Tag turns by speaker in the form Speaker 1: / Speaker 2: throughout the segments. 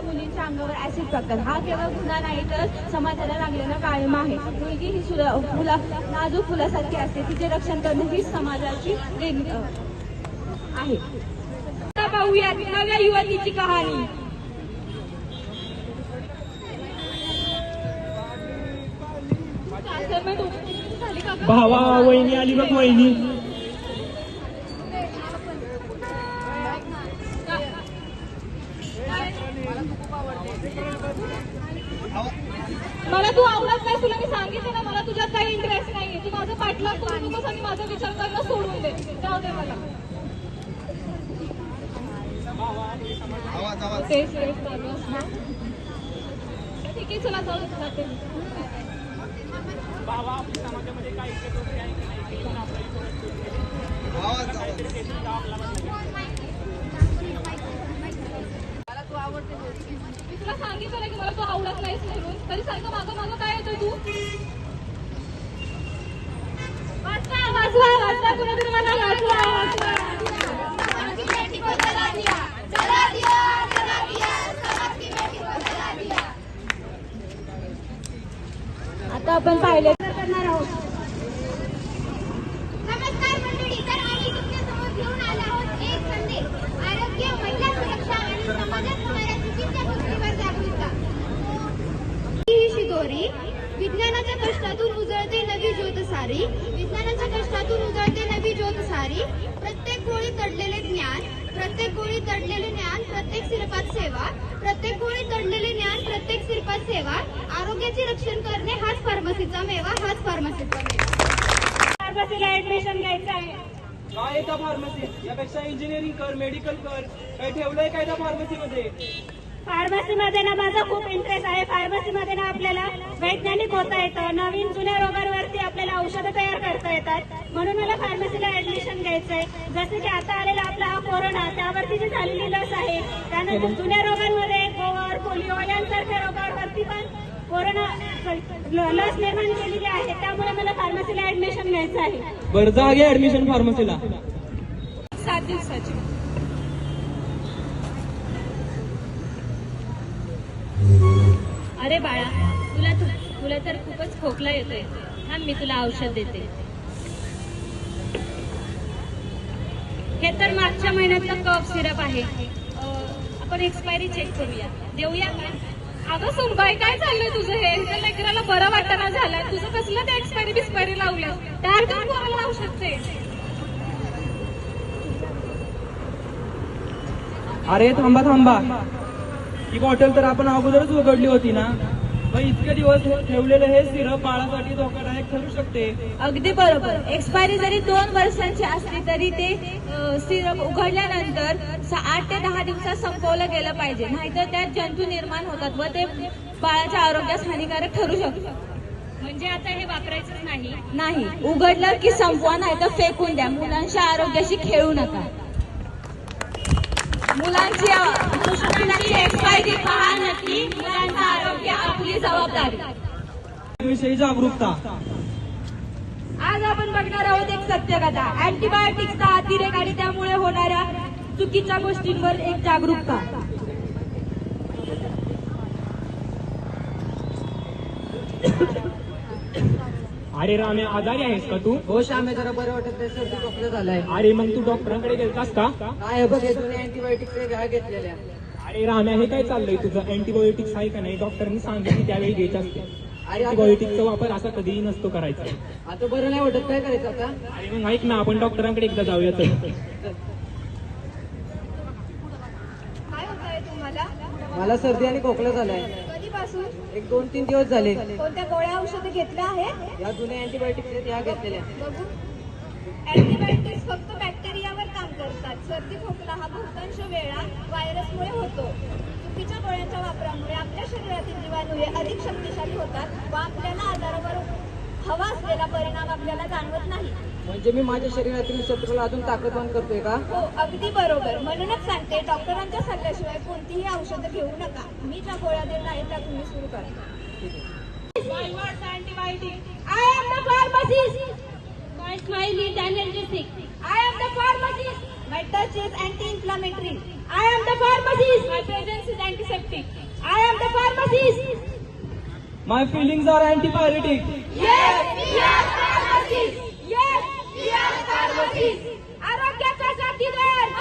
Speaker 1: प्रकार हा केवळ गुन्हा नाही तर समाजाला लागलेला कायम आहे. मुलगी ही सुला फुला नाजूक फुलासारखी असते. तिचे रक्षण करणे ही समाजाची आहे. आता पाहूयात नव्या युवतीची कहाणी. झाली का
Speaker 2: भावा वहिनी आली बघ वहिनी.
Speaker 1: मला तू आवडत नाही तुला मी सांगितलं ना मला तुझ्यात काही इंटरेस्ट नाहीये. तू माझं पाठलाग करू नकोस आणि माझा विचार करणं सोडून दे. जाऊ दे मला. तेच तेच चालू. ठीक आहे चला जाऊ दे, जाते
Speaker 2: समाजामध्ये काय इज्जत वगैरे आहे का नाही? ते पण आपल्याला थोडं काहीतरी देतील तर आपला पण लागेल.
Speaker 1: मी तुला सांगितलं ना की मला तू आवडत नाहीस म्हणून. तरी सारखं मागं मागं काय तू? कुणीतरी मला आता आपण पाहिले करणार आहोत
Speaker 3: नमस्कार मंडळी तर आम्ही तुमच्यासमोर घेऊन आलो आहोत एक संदेश आरोग्य महिला सुरक्षा आणि समाजात होणाऱ्या चुकीच्या गोष्टीवर जागरूकता ही शिदोरी विज्ञानाच्या कष्टातून उजळते नवी ज्योत सारी विज्ञानाच्या कष्टातून उजळते नवी ज्योत सारी प्रत्येक गोळी तडलेले ज्ञान प्रत्येक गोळी तडलेले ज्ञान प्रत्येक शिरपात सेवा. प्रत्येक गोळी तडलेले ज्ञान प्रत्येक शिरपात सेवा. आरोग्याचे रक्षण करणे हाच फार्मसीचा मेवा हाच फार्मसीचा मेवा.
Speaker 1: फार्मसीला ऍडमिशन घ्यायचं आहे.
Speaker 2: काय त्या फार्मसी यापेक्षा इंजिनिअरिंग कर मेडिकल कर. काही ठेवलंय काय त्या फार्मसीमध्ये
Speaker 1: फार्मसीमध्ये ना माझा खूप इंटरेस्ट आहे. फार्मसीमध्ये ना आपल्याला वैज्ञानिक होता येतं. नवीन जुन्या रोगांवरती आपल्याला औषधं तयार करता येतात. म्हणून मला फार्मसीला ऍडमिशन घ्यायचं आहे जसं की आता आलेला आपला हा कोरोना त्यावरती जी झालेली लस आहे त्यानंतर जुन्या रोगांमध्ये गोवर पोलिओ यांसारख्या रोगांवरती पण कोरोना ल- लस निर्माण केलेली आहे. त्यामुळे मला फार्मसीला ऍडमिशन घ्यायचं आहे.
Speaker 2: बरं जा घे ऍडमिशन फार्मसीला
Speaker 1: सात दिवसाची.
Speaker 4: अरे बाळा तुला तुला तर खूपच खोकला येतोय. थांब मी तुला औषध देते. हे तर मागच्या महिन्यातलं कफ सिरप आहे. आपण एक्सपायरी चेक करूया. देऊया का?
Speaker 1: अगं सुनबाई काय चाललंय तुझं हे? लेकराला बरं वाटणं झालं. तुझं कसलं ते एक्सपायरी बिस्पायरी लावलं? त्या काम कोणाला औषध
Speaker 2: अरे थांबा थांबा. ही बॉटल तर आपण अगोदरच उघडली होती ना? मग इतके दिवस ठेवलेलं हे सिरप बाळासाठी धोकादायक ठरू शकते.
Speaker 1: अगदी बरोबर. एक्सपायरी जरी दोन वर्षांची असली तरी ते सिरप उघडल्यानंतर स- आठ ते दहा दिवसात संपवलं गेलं पाहिजे. नाहीतर त्यात जंतू निर्माण होतात व ते बाळाच्या आरोग्यास हानिकारक ठरू शकतं
Speaker 4: म्हणजे आता हे वापरायचंच नाही.
Speaker 1: नाही. उघडलं की संपवा नाही तर फेकून द्या. मुलांच्या आरोग्याशी खेळू नका. मुलांची एक्सपायरी पहा नक्की मुलांचं आरोग्य आपली जबाबदारी.
Speaker 2: विषयी जागरूकता.
Speaker 1: आज आपण बघणार आहोत एक सत्यकथा. अँटीबायोटिक्सचा अतिरेक आणि त्यामुळे होणाऱ्या चुकीच्या गोष्टींवर एक जागरूकता.
Speaker 2: अरे राम्या आजारी आहेस का तू?
Speaker 5: हो श्यामे जरा बरं वाटत नाही सर्दी खोकलं झालाय.
Speaker 2: अरे मग तू डॉक्टरांकडे गेलतास का?
Speaker 5: काय बघ हे जुने अँटीबायोटिक्स घ्या घेतलेल्या.
Speaker 2: अरे राम्या हे काय चाललंय तुझं? अँटीबायोटिक्स आहे का नाही? डॉक्टरांनी सांगितलं त्यावेळी घ्यायचं असते.
Speaker 5: अरे
Speaker 2: अँटीबायोटिकचा वापर असा कधीही नसतो करायचा.
Speaker 5: आता बरं नाही वाटत काय करायचं आता?
Speaker 2: अरे मग ऐक ना आपण डॉक्टरांकडे एकदा जाऊया चल
Speaker 3: काय होत आहे तुम्हाला
Speaker 5: मला सर्दी आणि खोकला झालाय. एक दोन तीन दिवस झाले.
Speaker 3: कोणत्या गोळ्या औषधं घेतल्या आहेत?
Speaker 5: या जुने अँटीबायोटिक्स आहेत या घेतलेल्या.
Speaker 3: अँटीबायोटिक्स फक्त बॅक्टेरियावर काम करतात. सर्दी खोकला हा बहुतांश वेळा व्हायरसमुळे होतो. चुकीच्या गोळ्यांच्या वापरामुळे आपल्या शरीरातील जीवाणू हे अधिक शक्तिशाली होतात व आपल्याला आजारावर हवा असलेला परिणाम आपल्याला जाणवत नाही
Speaker 5: म्हणजे मी माझ्या शरीरातील शत्रूला अजून ताकदवान करतोय का
Speaker 3: हो अगदी बरोबर म्हणूनच सांगते डॉक्टरांच्या सल्ल्याशिवाय कोणतीही औषधं घेऊ नका मी ज्या गोळ्या देत आहे त्या तुम्ही सुरू करा
Speaker 1: I am the pharmacist. My smile is analgesic. I am the pharmacist.
Speaker 3: My touch is anti-inflammatory.
Speaker 1: I am the pharmacist. My presence is antiseptic.
Speaker 6: I am the pharmacist
Speaker 7: my feelings are antibiotic
Speaker 6: आरोग्याचा साथीदार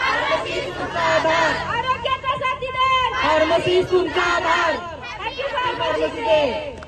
Speaker 6: आरोग्याचा साथीदार
Speaker 7: pharmacy तुमचा आधार
Speaker 6: happy pharmacy day